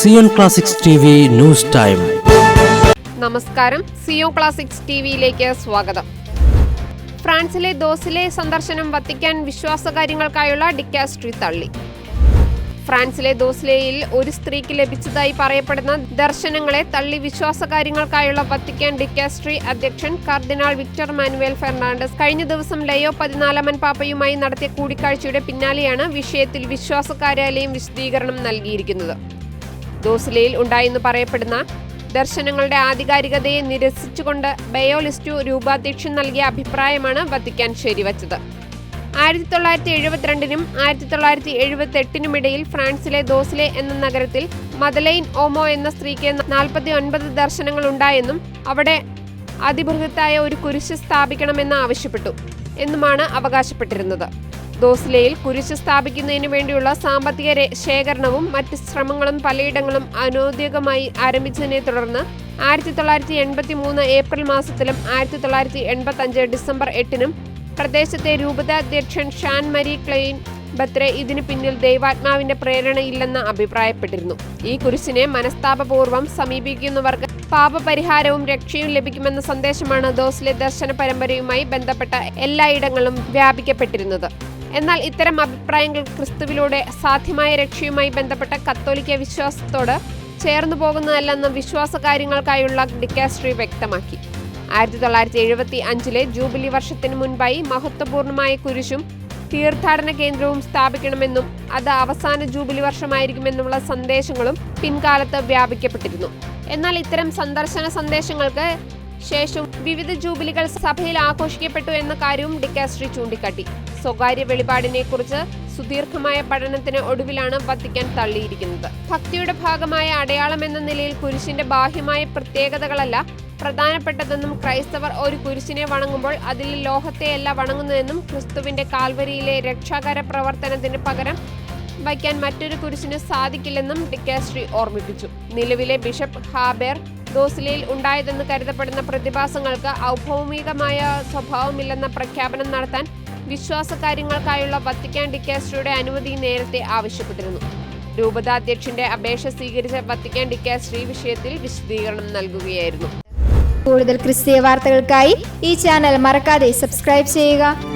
Zion classics news time. നമസ്കാരം. സിയോ classics T വിയിലേക്ക് സ്വാഗതം. ഫ്രാൻസിലെ ദോസിലെ സന്ദർശനം വത്തിക്കാൻ വിശ്വാസകാര്യങ്ങൾക്കായുള്ള ഡിക്കാസ്ട്രി തള്ളി. ഫ്രാൻസിലെ ദോസ്ലേയിൽ ഒരു സ്ത്രീക്ക് ലഭിച്ചതായി പറയപ്പെടുന്ന ദർശനങ്ങളെ തള്ളി വിശ്വാസകാര്യങ്ങൾക്കായുള്ള വത്തിക്കാൻ ഡിക്കാസ്ട്രി അധ്യക്ഷൻ കർദിനാൾ വിക്ടർ മാനുവേൽ ഫെർണാണ്ടസ് കഴിഞ്ഞ ദിവസം ലയോ പതിനാലാമൻ പാപ്പയുമായി നടത്തിയ കൂടിക്കാഴ്ചയുടെ പിന്നാലെയാണ് വിഷയത്തിൽ വിശ്വാസ കാര്യാലയം വിശദീകരണം നൽകിയിരിക്കുന്നത്. ദോസിലയിൽ ഉണ്ടായെന്ന് പറയപ്പെടുന്ന ദർശനങ്ങളുടെ ആധികാരികതയെ നിരസിച്ചുകൊണ്ട് ബയോലിസ്റ്റു രൂപാധ്യക്ഷൻ നൽകിയ അഭിപ്രായമാണ് വത്തിക്കാൻ ശരിവച്ചത്. ആയിരത്തി തൊള്ളായിരത്തി എഴുപത്തിരണ്ടിനും ആയിരത്തി തൊള്ളായിരത്തി എഴുപത്തെട്ടിനുമിടയിൽ ഫ്രാൻസിലെ ദോസിലെ എന്ന നഗരത്തിൽ മദലൈൻ ഓമോ എന്ന സ്ത്രീക്ക് നാൽപ്പത്തി ഒൻപത് ദർശനങ്ങൾ ഉണ്ടായെന്നും അവിടെ അതിബൃഹത്തായ ഒരു കുരിശ് സ്ഥാപിക്കണമെന്ന് ആവശ്യപ്പെട്ടു എന്നുമാണ് അവകാശപ്പെട്ടിരുന്നത്. ദോസ്ലയിൽ കുരിശ് സ്ഥാപിക്കുന്നതിന് വേണ്ടിയുള്ള സാമ്പത്തിക ശേഖരണവും മറ്റ് ശ്രമങ്ങളും പലയിടങ്ങളും അനൌദ്യോഗികമായി ആരംഭിച്ചതിനെ തുടർന്ന് ആയിരത്തി തൊള്ളായിരത്തി എൺപത്തി മൂന്ന് ഏപ്രിൽ മാസത്തിലും ആയിരത്തി തൊള്ളായിരത്തി എൺപത്തി അഞ്ച് ഡിസംബർ എട്ടിനും പ്രദേശത്തെ രൂപതാധ്യക്ഷൻ ഷാൻ മരി ക്ലെയിൻ ബത്രെ ഇതിനു പിന്നിൽ ദൈവാത്മാവിന്റെ പ്രേരണയില്ലെന്ന് അഭിപ്രായപ്പെട്ടിരുന്നു. ഈ കുരിശിനെ മനസ്താപപൂർവം സമീപിക്കുന്നവർക്ക് പാപപരിഹാരവും രക്ഷയും ലഭിക്കുമെന്ന സന്ദേശമാണ് ദോസ്ലെ ദർശന പരമ്പരയുമായി ബന്ധപ്പെട്ട എല്ലായിടങ്ങളും വ്യാപിക്കപ്പെട്ടിരുന്നത്. എന്നാൽ ഇത്തരം അഭിപ്രായങ്ങൾ ക്രിസ്തുവിലൂടെ സാധ്യമായ രക്ഷയുമായി ബന്ധപ്പെട്ട കത്തോലിക്ക വിശ്വാസത്തോട് ചേർന്നു പോകുന്നതല്ലെന്ന് വിശ്വാസ കാര്യങ്ങൾക്കായുള്ള ഡിക്കാസ്ട്രി വ്യക്തമാക്കി. ആയിരത്തി തൊള്ളായിരത്തി എഴുപത്തി അഞ്ചിലെ ജൂബിലി വർഷത്തിന് മുൻപായി മഹത്വപൂർണമായ കുരിശും തീർത്ഥാടന കേന്ദ്രവും സ്ഥാപിക്കണമെന്നും അത് അവസാന ജൂബിലി വർഷമായിരിക്കുമെന്നുള്ള സന്ദേശങ്ങളും പിൻകാലത്ത് വ്യാപിക്കപ്പെട്ടിരുന്നു. എന്നാൽ ഇത്തരം സന്ദർശന സന്ദേശങ്ങൾക്ക് ശേഷം വിവിധ ജൂബിലികൾ സഭയിൽ ആഘോഷിക്കപ്പെട്ടു എന്ന കാര്യവും ഡിക്കാസ്ട്രി ചൂണ്ടിക്കാട്ടി. സ്വകാര്യ വെളിപാടിനെ കുറിച്ച് സുദീർഘമായ പഠനത്തിന് ഒടുവിലാണ് വത്തിക്കാൻ തള്ളിയിരിക്കുന്നത്. ഭക്തിയുടെ ഭാഗമായ അടയാളം എന്ന നിലയിൽ കുരിശിന്റെ ബാഹ്യമായ പ്രത്യേകതകളല്ല പ്രധാനപ്പെട്ടതെന്നും ക്രൈസ്തവർ ഒരു കുരിശിനെ വണങ്ങുമ്പോൾ അതിൽ ലോഹത്തെയല്ല വണങ്ങുന്നതെന്നും ക്രിസ്തുവിന്റെ കാൽവരിയിലെ രക്ഷാകര പ്രവർത്തനത്തിന് പകരം വയ്ക്കാൻ മറ്റൊരു കുരിശിന് സാധിക്കില്ലെന്നും ഡിക്കാസ്ട്രി ഓർമ്മിപ്പിച്ചു. നിലവിലെ ബിഷപ്പ് ഹാബേർ ദോസിലയിൽ ഉണ്ടായതെന്ന് കരുതപ്പെടുന്ന പ്രതിഭാസങ്ങൾക്ക് ഔഭൗമികമായ സ്വഭാവമില്ലെന്ന പ്രഖ്യാപനം നടത്താൻ വിശ്വാസകാര്യങ്ങൾക്കായുള്ള വത്തിക്കാൻ ഡിക്കാസ്ട്രിയുടെ അനുമതി നേരത്തെ ആവശ്യപ്പെട്ടിരുന്നു. രൂപതാധ്യക്ഷന്റെ അപേക്ഷ സ്വീകരിച്ച വത്തിക്കാൻ ഡിക്കാസ്ട്രി വിഷയത്തിൽ വിശദീകരണം നൽകുകയായിരുന്നു. കൂടുതൽ ക്രിസ്തീയ വാർത്തകൾക്കായി ഈ ചാനൽ മറക്കാതെ സബ്സ്ക്രൈബ് ചെയ്യുക.